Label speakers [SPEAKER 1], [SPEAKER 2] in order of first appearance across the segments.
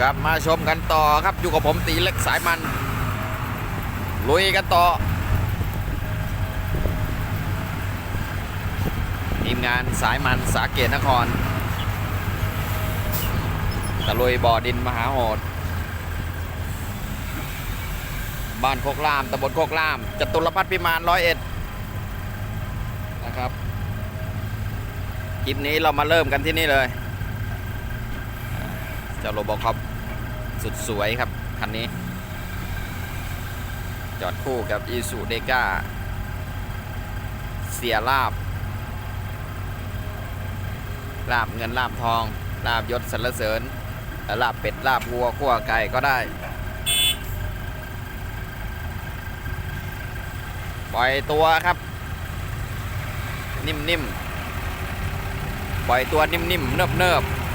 [SPEAKER 1] กลับมาชมกันต่อครับอยู่กับผมตีเล็กสายมัน ลุยกันต่อทีมงานสายมันสาเกตนครตะลุยบ่อดินมหาโหด บ้านโคกล่ามตำบลโคกล่ามจตุรพัฒน์พิมานร้อยเอ็ดนะครับคลิปนี้เรามาเริ่มกันที่นี่เลยเจ้าโรบอคอป สุดสวยครับ คันนี้ จอดคู่กับอีซูเดก้าเสียลาบ ลาบเงินลาบทอง ลาบยศสรรเสริญและลาบเป็ด ลาบวัวขั่วไก่ก็ได้ปล่อยตัวครับ นิ่มๆปล่อยตัวนิ่มๆเนิบๆ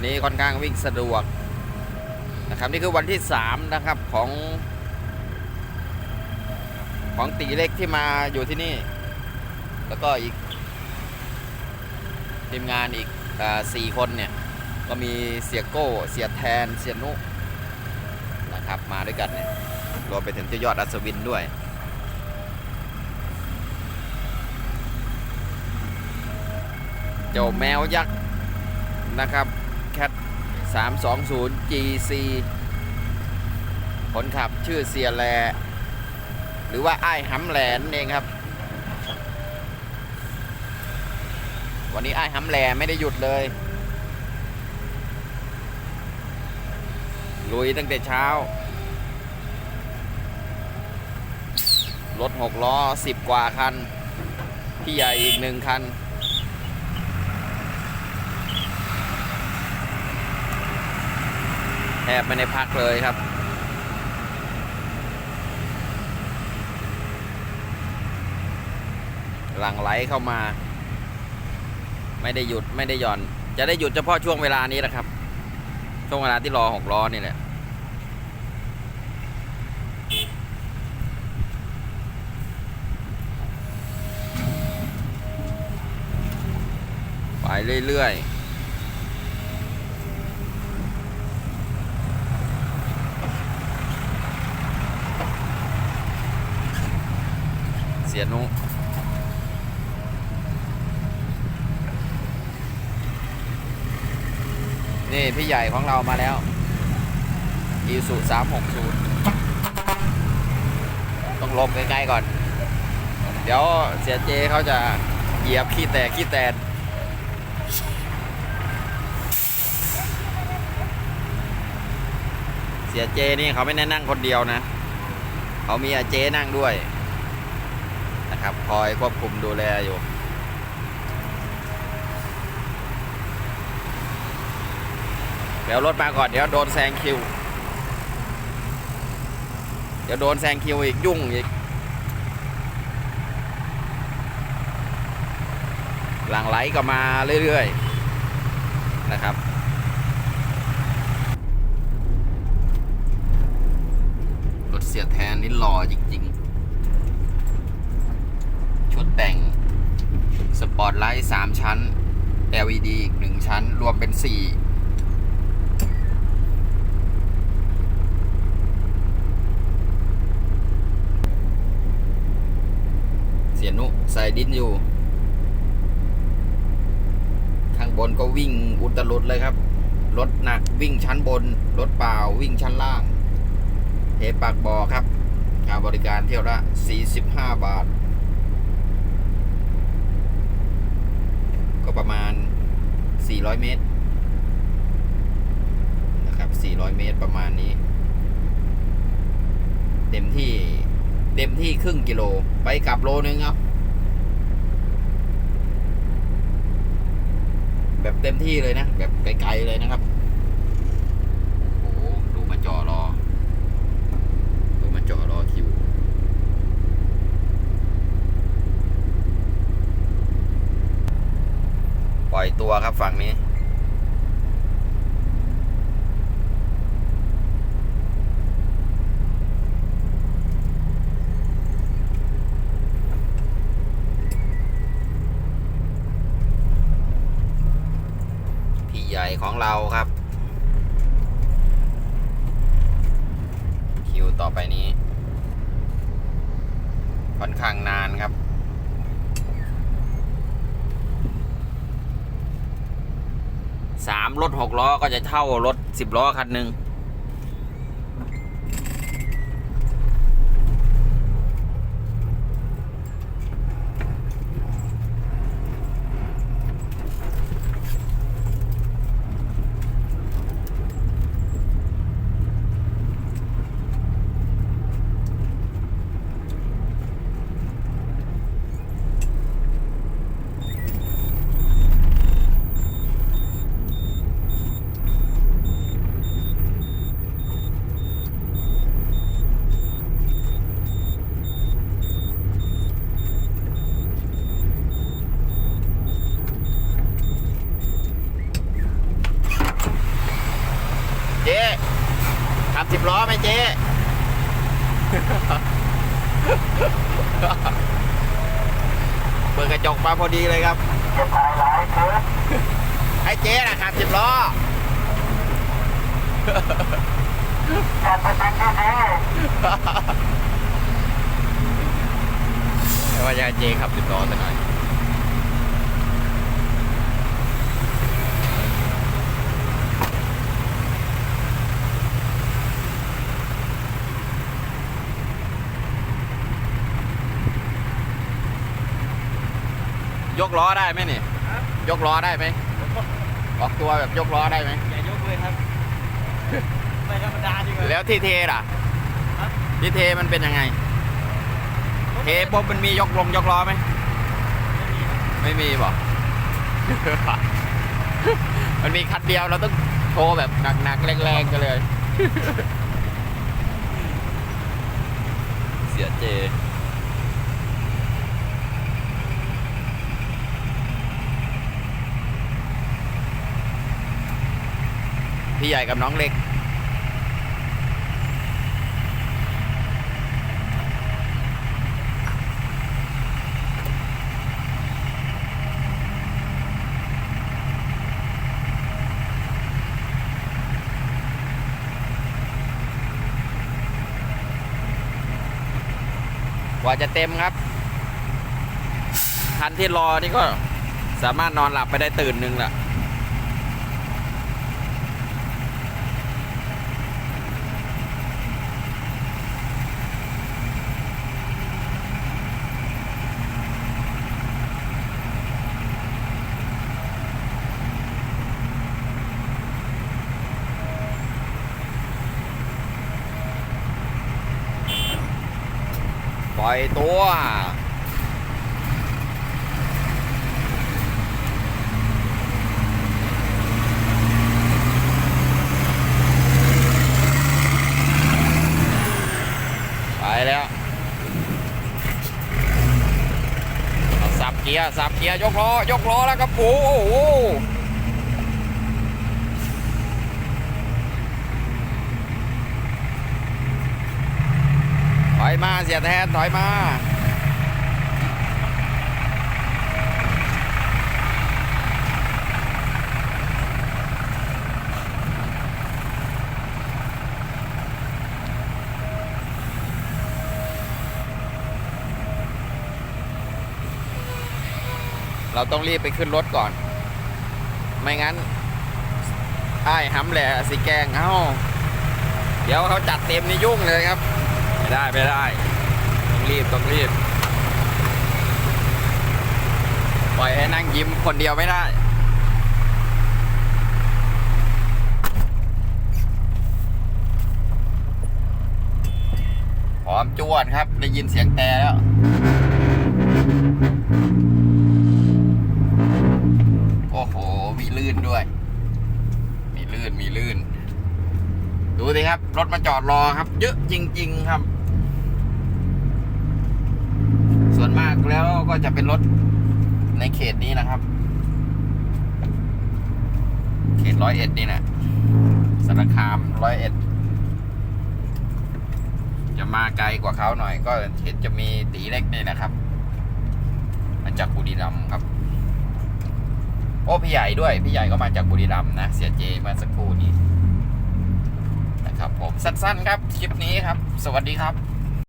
[SPEAKER 1] นนี้ค่อนข้างวิ่งสะดวกนะครับนี่คือวันที่ 3 นะครับของ ของตีเล็กที่มาอยู่ที่นี่ แล้วก็อีกทีมงานอีกอสี่คนเนี่ย ก็มีเสียโก้ เสียแทน เสียนุนะครับมาด้วยกันเนี่ยรวมไปถึงเจ้ายอดอัศวินด้วยเจ้าแมวยักษ์นะครับ 320 GC คนขับชื่อเสียแล หรือว่าไอ้ายหำแหลนเองครับ วันนี้ไอ้หำแหลไม่ได้หยุดเลย ลุยตั้งแต่เช้า รถหกล้อสิบกว่าคัน พี่ใหญ่อีกหนึ่งคัน แท บไม่ได้พักเลยครับ หลังไหลเข้ามา ไม่ได้หยุดไม่ได้หย่อน จะได้หยุดเฉพาะช่วงเวลานี้แหละครับ ช่วงเวลาที่รอหกล้อนี่แหละไปเรื่อยๆ เสียนุนี่ พี่ใหญ่ของเรามาแล้วอีสุ360ต้องลบใกล้ๆก่อน เดี๋ยวเสียเจเขาจะเหยียบขี้แตกขี้แตนเสียเจนี่เขาไม่ได้นั่งคนเดียวนะ เขามีอาเจนั่งด้วย นะครับ คอยควบคุมดูแลอยู่ เดี๋ยวรถมาก่อนเดี๋ยวโดนแซงคิว เดี๋ยวโดนแซงคิวอีกยุ่งอีกหลังไหลก็มาเรื่อยๆนะครับรถเสียแทนนี่หล่อจริงๆ ชุด แต่งสปอร์ตไลท์3ชั้น LED อีก1ชั้น รวมเป็น4เสียนุใส่ดินอยู่ ข้างบนก็วิ่งอุตลุดเลยครับ รถหนักวิ่งชั้นบน รถเปล่าวิ่งชั้นล่าง เทปากบ่อครับค่าบริการเที่ยวละ 45 บาท ก็ประมาณ 400 เมตรนะครับ 400 เมตรประมาณนี้ เต็มที่เต็มที่ครึ่งกิโลไปกลับโลนึงเอาแบบเต็มที่เลยนะ แบบไกลๆเลยนะครับ ล่อยตัวครับฝั่งนี้ พี่ใหญ่ของเราครับ คิวต่อไปนี้ ค่อนข้างนานครับ สามรถหกล้อก็จะเท่ารถสิบล้อคันหนึ่ง เจ๊ขั บสิบล้อไหมเจ๊เปิดกระจกมาพอดีเลยครับ
[SPEAKER 2] จะถ่ายหลายเทป
[SPEAKER 1] ให้เจ๊นะขับสิบล้อ
[SPEAKER 2] จัดประเด็นดี
[SPEAKER 1] ไม่ว่าจะให้เจ๊ขับสิบล้อสักหน่อ ยยกล้อได้ไหมนี่ ยกล้อได้ไหมออกตัวแบบยกล้อได้ไหม
[SPEAKER 3] อย่ายกเลยครับไม่ธรรมดาดีกว่า
[SPEAKER 1] แล้วที่เทล่ะ
[SPEAKER 3] ฮะ
[SPEAKER 1] ที่เทมันเป็นยังไง เทปุ๊บมันมียกลงยกล้อไหม
[SPEAKER 3] ไม่มีครับ
[SPEAKER 1] ไม่มีบอกมันมีคันเดียวเราต้องโทรแบบหนักๆแรงๆกันเลย เสียเจ พี่ใหญ่กับน้องเล็ก กว่าจะเต็มครับ คันที่รอนี่ก็สามารถนอนหลับไปได้ตื่นหนึ่งละ อยตัว ไปแล้วสับเกียร์สับเกียร์ยกล้อยกล้อแล้วครับโอ้โห อยมาเสียแทนถอยมาเราต้องรีบไปขึ้นรถก่อน ไม่งั้นไอ้ายหำแหละสิแกงเอ้า เดี๋ยวเขาจัดเต็มนี่ยุ่งเลยครับ ไม่ได้ไม่ได้ ต้องรีบต้องรีบ ปล่อยให้นั่งยิ้มคนเดียวไม่ได้พร้อมจวดครับ ได้ยินเสียงแต่แล้วโอ้โห มีลื่นด้วย มีลื่น มีลื่น ดูสิครับ รถมาจอดรอครับ เยอะจริง ๆ ครับ ส่ วนมากแล้วก็จะเป็นรถในเขตนี้นะครับ เขตร้อยเอ็ดนี่นะสารคามร้อยเอ็ดจะมาไกลกว่าเขาหน่อย ก็เห็นจะมีตีเล็กนี่นะครับมาจากบุรีรัมย์ครับพอ้พี่ใหญ่ด้วยพี่ใหญ่ก็มาจากบุรีรัมย์นะเสียเจเมื่อสักครู่นี้นะครับผมสั้นๆครับคลิปนี้ครับ สวัสดีครับ